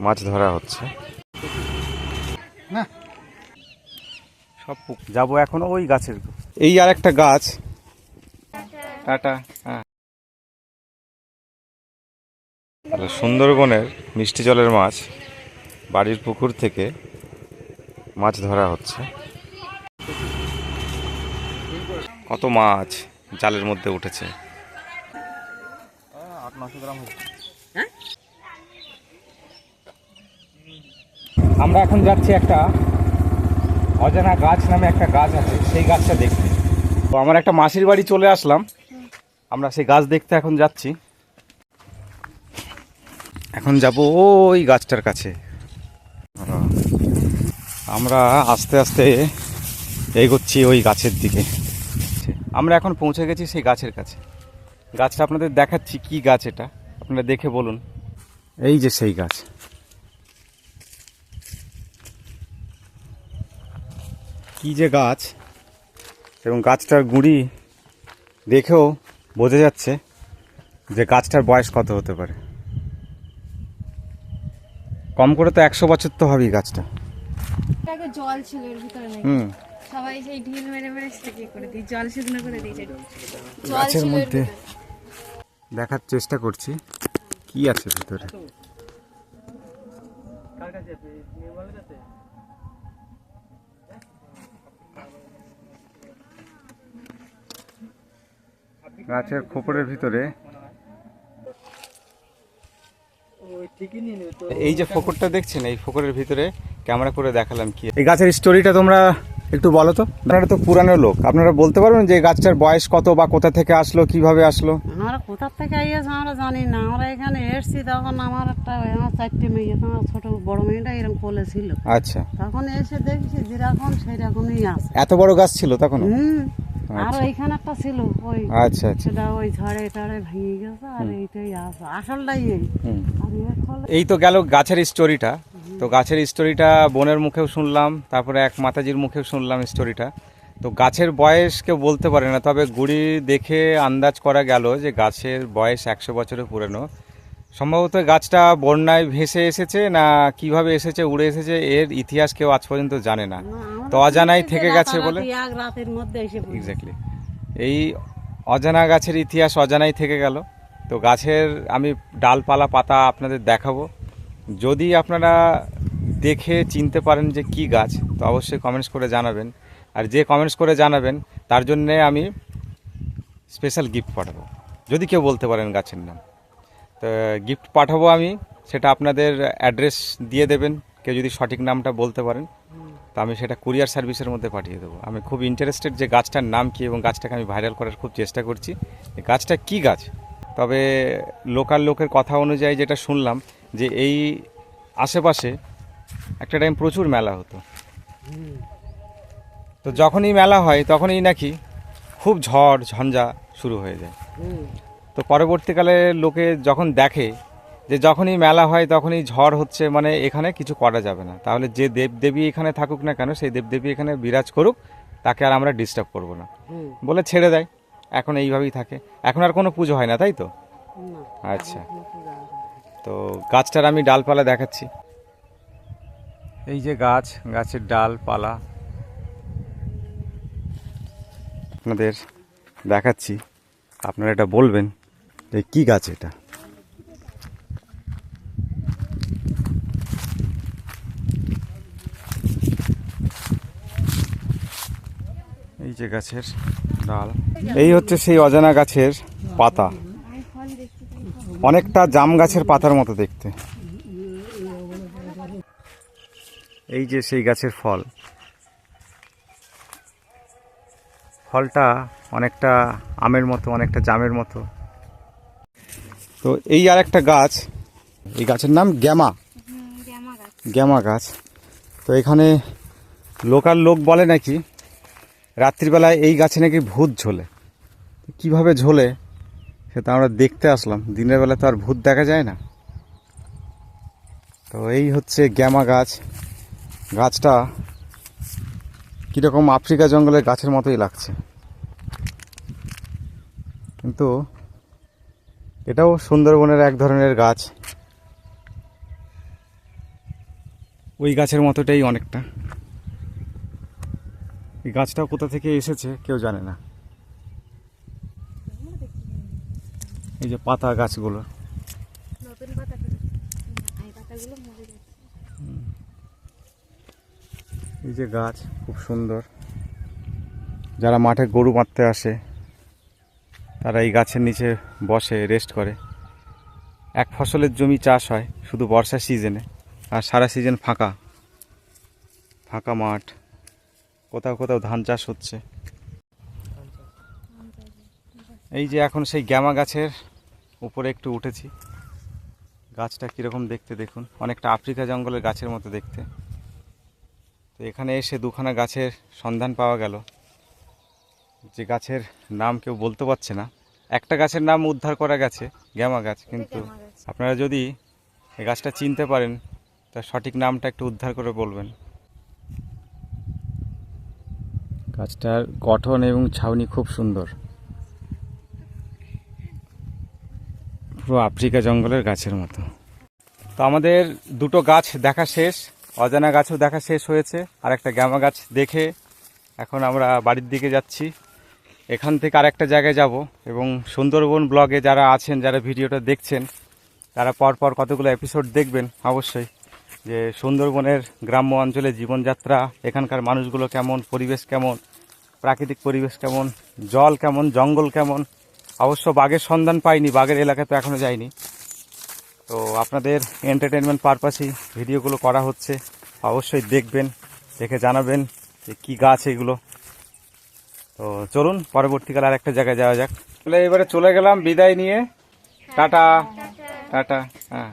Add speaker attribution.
Speaker 1: মাছ ধরা হচ্ছে।
Speaker 2: না।
Speaker 1: সব পুক- যাব এখন ওই গাছের এই আর একটা গাছ। টাটা। হ্যাঁ। সুন্দরবনের মিষ্টি জলের মাছ। বাড়ির পুকুর থেকে মাছ ধরা হচ্ছে। কত মাছ জালের মধ্যে উঠেছে। আট নশো গ্রাম আমরা এখন যাচ্ছি একটা অজানা গাছ নামে একটা গাছ আছে, সেই গাছটা দেখতে। তো আমার একটা মাসির বাড়ি চলে আসলাম। আমরা সেই গাছ দেখতে এখন যাচ্ছি। এখন যাব ওই গাছটার কাছে। আমরা আস্তে আস্তে এগোচ্ছি ওই গাছের দিকে। আমরা এখন পৌঁছে গেছি সেই গাছের কাছে। গাছটা আপনাদের দেখাচ্ছি কি গাছ এটা। আপনারা দেখে বলুন। এই যে সেই গাছ। কি যে গাছ। এবং গাছটার গুঁড়ি দেখেও বোঝা যাচ্ছে যে গাছটার বয়স কত হতে পারে। কম করে তো একশো বছর তো হবেই গাছটা।
Speaker 3: জল ছিল এর ভিতরে
Speaker 1: হুম।
Speaker 3: সবাই সেই ঢিল মেরে মেরে সেটাকে করে দিই? জল শুকনো করে দিয়েছে
Speaker 1: গাছের মধ্যে দেখার চেষ্টা করছি কি আছে ভিতরে। গাছের খোপরের ভিতরে। এই যে ফোকরটা দেখছেন এই ফোকরের ভিতরে ক্যামেরা করে দেখালাম কি। এই গাছের স্টোরিটা তোমরা একটু বলো তো। আপনারা তো পুরানো লোক আপনারা বলতে পারবেন যে এই গাছটার বয়স কত বা কোথা থেকে আসলো কীভাবে আসলো?
Speaker 4: আমরা কোথা থেকে আইয়েছে আমরা জানি না। আমরা এখানে এসছি তখন আমার একটা আমার চারটে মেয়ে তো আমার ছোট বড় মেয়েটা এরকম কোলে ছিল।
Speaker 1: আচ্ছা।
Speaker 4: তখন এসে দেখছি যেরকম সেই রকমই আছে।
Speaker 1: এত বড় গাছ ছিল তখন
Speaker 4: হুম। আর
Speaker 1: আচ্ছা।
Speaker 4: ওইখানে একটা ছিল ওই
Speaker 1: আচ্ছা আচ্ছা।
Speaker 4: সেটা ওই ঝড়ে টড়ে ভেঙে গেছে আর এইটাই আছে আসলটাই এই। আর
Speaker 1: এই তো গেল গাছের স্টোরিটা তো গাছের স্টোরিটা বোনের মুখেও শুনলাম তারপরে এক মাতাজির মুখেও শুনলাম স্টোরিটা তো গাছের বয়স কেউ বলতে পারে না তবে গুড়ি দেখে আন্দাজ করা গেল যে গাছের বয়স একশো বছরের পুরনো। সম্ভবত গাছটা বন্যায় ভেসে এসেছে না কীভাবে এসেছে উড়ে এসেছে এর ইতিহাস কেউ আজ পর্যন্ত জানে না। তো অজানাই থেকে গেছে বলে। এক্স্যাক্টলি এই অজানা গাছের ইতিহাস অজানাই থেকে গেল। তো গাছের আমি ডালপালা পাতা আপনাদের দেখাবো। যদি আপনারা দেখে চিনতে পারেন যে কি গাছ তো অবশ্যই কমেন্টস করে জানাবেন। আর যে কমেন্টস করে জানাবেন তার জন্যে আমি স্পেশাল গিফট পাঠাবো। যদি কেউ বলতে পারেন গাছের নাম। তো গিফট পাঠাবো আমি, সেটা আপনাদের অ্যাড্রেস দিয়ে দেবেন, কেউ যদি সঠিক নামটা বলতে পারেন। তো আমি সেটা কুরিয়ার সার্ভিসের মধ্যে পাঠিয়ে দেবো। আমি খুব ইন্টারেস্টেড যে গাছটার নাম কি এবং গাছটাকে আমি ভাইরাল করার খুব চেষ্টা করছি। গাছটা কি গাছ? তবে লোকাল লোকের কথা অনুযায়ী যেটা শুনলাম, যে এই আশেপাশে একটা টাইম প্রচুর মেলা হতো। তো যখনই মেলা হয়, তখনই নাকি খুব ঝড়, ঝঞ্ঝা শুরু হয়ে যায়। তো পরবর্তীকালে লোকে যখন দেখে যে যখনই মেলা হয় তখনই ঝড় হচ্ছে মানে এখানে কিছু করা যাবে না। তাহলে যে দেবদেবী এখানে থাকুক না কেন সেই দেবদেবী এখানে বিরাজ করুক তাকে আর আমরা ডিস্টার্ব করব না। বলে ছেড়ে দেয়। এখন এইভাবেই থাকে। এখন আর কোনো পুজো হয় না তাই তো? আচ্ছা। তো গাছটার আমি ডালপালা দেখাচ্ছি। এই যে গাছ গাছের ডালপালা। আপনাদের দেখাচ্ছি। আপনারা এটা বলবেন। কি গাছ এটা? এই যে গাছের ডাল। এই হচ্ছে সেই অজানা গাছের পাতা। অনেকটা জাম গাছের পাতার মতো দেখতে। এই যে সেই গাছের ফল। ফলটা অনেকটা আমের মতো অনেকটা জামের মতো। তো এই আর একটা গাছ, এই গাছের নাম গ্যামা।
Speaker 3: গ্যামা গাছ।
Speaker 1: তো এখানে লোকাল লোক বলে নাকি, রাত্রিবেলায় এই গাছে নাকি ভূত ঝোলে। কীভাবে ঝোলে, সেটা আমরা দেখতে আসলাম। দিনের বেলা তো আর ভূত দেখা যায় না। তো এই হচ্ছে গ্যামা গাছ। গাছটা কীরকম আফ্রিকা জঙ্গলের গাছের মতোই লাগছে। কিন্তু এটাও সুন্দরবনের এক ধরনের গাছ। ওই গাছের মতোটাই অনেকটা। এই গাছটাও কোথা থেকে এসেছে কেউ জানে না। এই যে পাতা গাছগুলো।
Speaker 3: নতুন পাতা এই পাতাগুলো মরে যাচ্ছে।
Speaker 1: এই যে গাছ খুব সুন্দর। যারা মাঠে গরু মারতে আসে তারা এই গাছের নিচে বসে রেস্ট করে। এক ফসলের জমি চাষ হয় শুধু বর্ষা সিজনে আর সারা সিজন ফাঁকা। ফাঁকা মাঠ, কোথাও কোথাও ধান চাষ হচ্ছে। এই যে এখন সেই গ্যামা গাছের উপরে একটু উঠেছি। গাছটা কীরকম দেখতে দেখুন, অনেকটা আফ্রিকা জঙ্গলের গাছের মতো দেখতে। তো এখানে এসে দুখানা গাছের সন্ধান পাওয়া গেল। যে গাছের নাম কেউ বলতে পারছে না। একটা গাছের নাম উদ্ধার করা গেছে গ্যামা গাছ কিন্তু আপনারা যদি এই গাছটা চিনতে পারেন তার সঠিক নামটা একটু উদ্ধার করে বলবেন। গাছটার গঠন এবং ছাউনি খুব সুন্দর। পুরো আফ্রিকা জঙ্গলের গাছের মতো। তো আমাদের দুটো গাছ দেখা শেষ অজানা গাছও দেখা শেষ হয়েছে আর একটা গ্যামা গাছ দেখে এখন আমরা বাড়ির দিকে যাচ্ছি। এখান থেকে আরেকটা জায়গায় যাব এবং সুন্দরবন ব্লগে যারা আছেন, যারা ভিডিওটা দেখছেন, তারা পরপর কতগুলো এপিসোড দেখবেন অবশ্যই যে সুন্দরবনের গ্রাম্য অঞ্চলে জীবনযাত্রা, এখানকার মানুষগুলো কেমন, পরিবেশ কেমন, প্রাকৃতিক পরিবেশ কেমন, জল কেমন, জঙ্গল কেমন। অবশ্য বাঘের সন্ধান পাইনি, বাঘের এলাকায় তো এখনও যায়নি। তো আপনাদের এন্টারটেনমেন্ট পারপাসেই ভিডিওগুলো করা হচ্ছে, অবশ্যই দেখবেন, দেখে জানাবেন যে কী গাছ এগুলো। তো চলুন পরবর্তীকালে আর একটা জায়গায় যাওয়া যাক। তাহলে এবারে চলে গেলাম বিদায় নিয়ে। টাটা। টাটা। হ্যাঁ।